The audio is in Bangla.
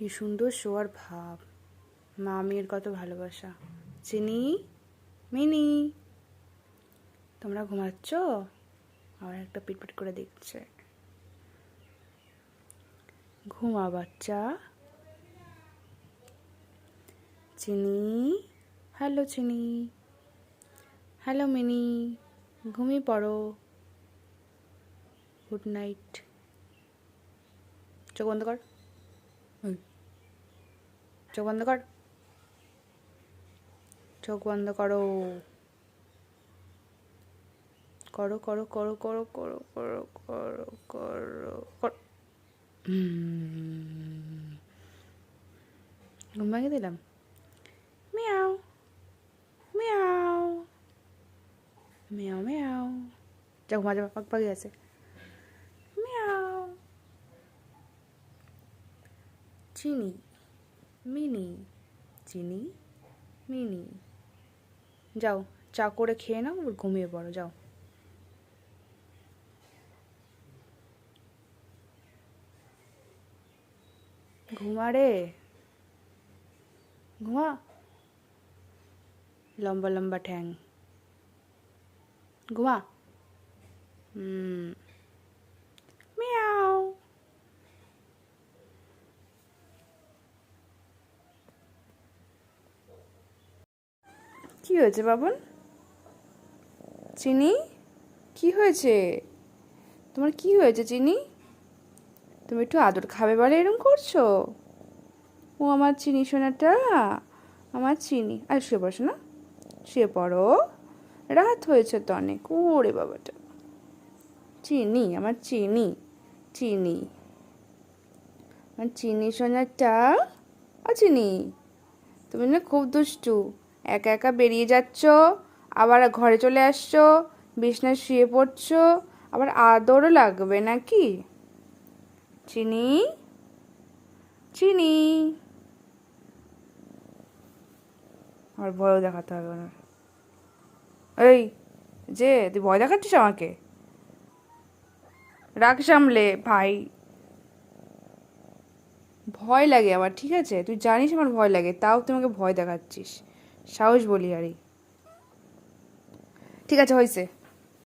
কি সুন্দর শোয়ার ভাব। মা মেয়ের কত ভালোবাসা। চিনি? মিনি? তোমরা ঘুমাচ্ছ? আবার একটা পিটপিট করে দেখছে। ঘুমা বাচ্চা। চিনি? হ্যালো চিনি। হ্যালো মিনি, ঘুমিয়ে পড়ো। Good night. চোখ বন্ধ কর। চোখ বন্ধ কর। চোখ বন্ধ করো। করো করো করো করো করো করো করো করো, কর ঘুম ভাঙিয়ে দিলাম। মিয়াও মিয়াও মিয়াও মিয়াও। যা ঘুমা যাবে, পাক পাকি আছে মিয়াও। চিনি। মিনি, চিনি, মিনি। যাও, চা করে খেয়ে নাও, ঘুমিয়ে পড়ো, যাও। ঘুমা রে। ঘুমা। লম্বা লম্বা ঠ্যাং। ঘুমা। হুম। মিয়াও। কি হয়েছে বাবন চিনি? কি হয়েছে? তোমার কি হয়েছে চিনি? তুমি একটু আদর খাবে বলে এরকম করছ? ও আমার চিনি সোনাটা, আমার চিনি। আর শুয়ে পড়ো না শুয়ে পড়ো। রাত হয়েছে তো অনেক, ওরে বাবাটা। চিনি, আমার চিনি চিনি। আমার চিনি সোনাটা আ চিনি। তুমি না খুব দুষ্টু। একা একা বেরিয়ে যাচ্ছ, আবার ঘরে চলে আসছো, বিছনায় শুয়ে পড়ছো, আবার আদরও লাগবে নাকি? চিনি? চিনি। আমার ভয়ও দেখাতে হবে ওনার। এই, যে, তুই ভয় দেখাচ্ছিস আমাকে? রাখ সামলে, ভাই। ভয় লাগে আমার, ঠিক আছে? তুই জানিস আমার ভয় লাগে, তাও তুই আমাকে ভয় দেখাচ্ছিস। সাহস বলি আরে ঠিক আছে হয়েছে।